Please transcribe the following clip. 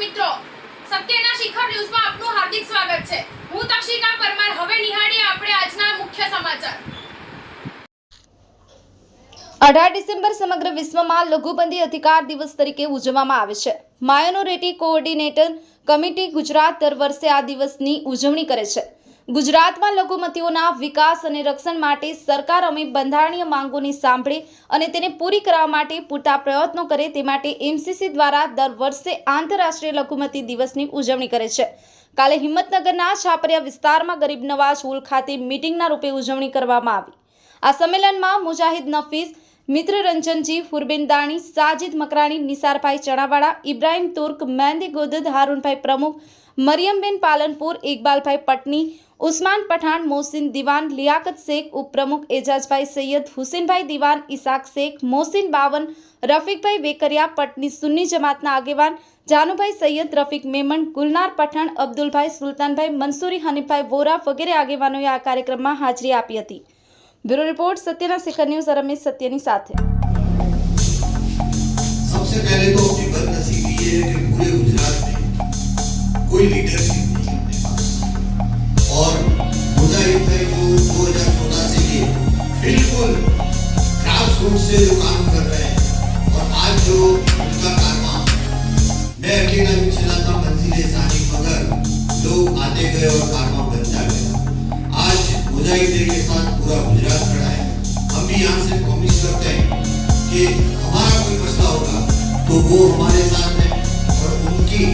મિત્રો. સત્યના શિખર ન્યૂઝમાં આપનું હાર્દિક સ્વાગત છે. હું તક્ષિકા પરમાર. હવે નિહાળીએ આપણે આજના મુખ્ય સમાચાર. અઢાર ડિસેમ્બર સમગ્ર વિશ્વમાં લઘુબંધી અધિકાર દિવસ તરીકે ઉજવવામાં આવે છે. માઇનોરિટી કોઓર્ડિનેટર કમિટી ગુજરાત દર વર્ષે આ દિવસની ઉજવણી કરે છે. ગુજરાતમાં લઘુમતીઓના વિકાસ અને રક્ષણ માટે સરકાર અમે બંધારણીય માંગોની સાંભળે અને તેને પૂરી કરવા માટે પૂરતા પ્રયત્નો કરે તે માટે એમસીસી દ્વારા દર વર્ષે આંતરરાષ્ટ્રીય લઘુમતી દિવસની ઉજવણી કરે છે. કાલે હિંમતનગરના છાપરિયા વિસ્તારમાં ગરીબ નવાજ હોલ ખાતે મિટિંગના રૂપે ઉજવણી કરવામાં આવી. આ સંમેલનમાં મુજાહિદ નફીસ મિત્ર રંજનજી ફુરબેન દાણી સાજિદ મકરાણી, નિસારભાઈ ચણાવાડા ઇબ્રાહિમ તુર્ક, મહેંદી ગોદદ, હારૂનભાઈ પ્રમુખ મરિયમબેન પાલનપુર, ઇકબાલભાઈ પટની, ઉસ્માન પઠાણ, મોહસિન દિવાન, લિયાકત શેખ ઉપપ્રમુખ, એજાજભાઈ સૈયદ, હુસેનભાઈ દિવાન ઇસાક શેખ, મોહસિન બાવન, રફીકભાઈ વેકરિયા પટની સુન્ની જમાતના આગેવાન, જાનુભાઈ સૈયદ, રફીક મેમણ, ગુલનાર પઠાણ, અબ્દુલભાઈ, સુલતાનભાઈ મંસૂરી હનીફભાઈ વોરા વગેરે આગેવાનોએ આ કાર્યક્રમમાં હાજરી આપી હતી. બ્યુરો રિપોર્ટ, સત્યના શિખર ન્યૂઝ, રમેશ સત્યની સાથે. સૌથી પહેલે તો આપની બદનસીબી છે કે પૂરે कोई लीडरशिप नहीं है और मुजाहिद भाई जो 2014 से ये बिल्कुल ग्रास रूट से जो काम कर रहे हैं। और आज जो उनका कारवा मैं अकेला भी चलाता, मंजिले सानी मगर लोग आते गए और कारवा बनता गया आज मुजाहिद के साथ पूरा गुजरात खड़ा है। हम भी यहाँ से प्रॉमिस करते हैं कि हमारा कोई मसला होगा तो वो हमारे साथ है और उनकी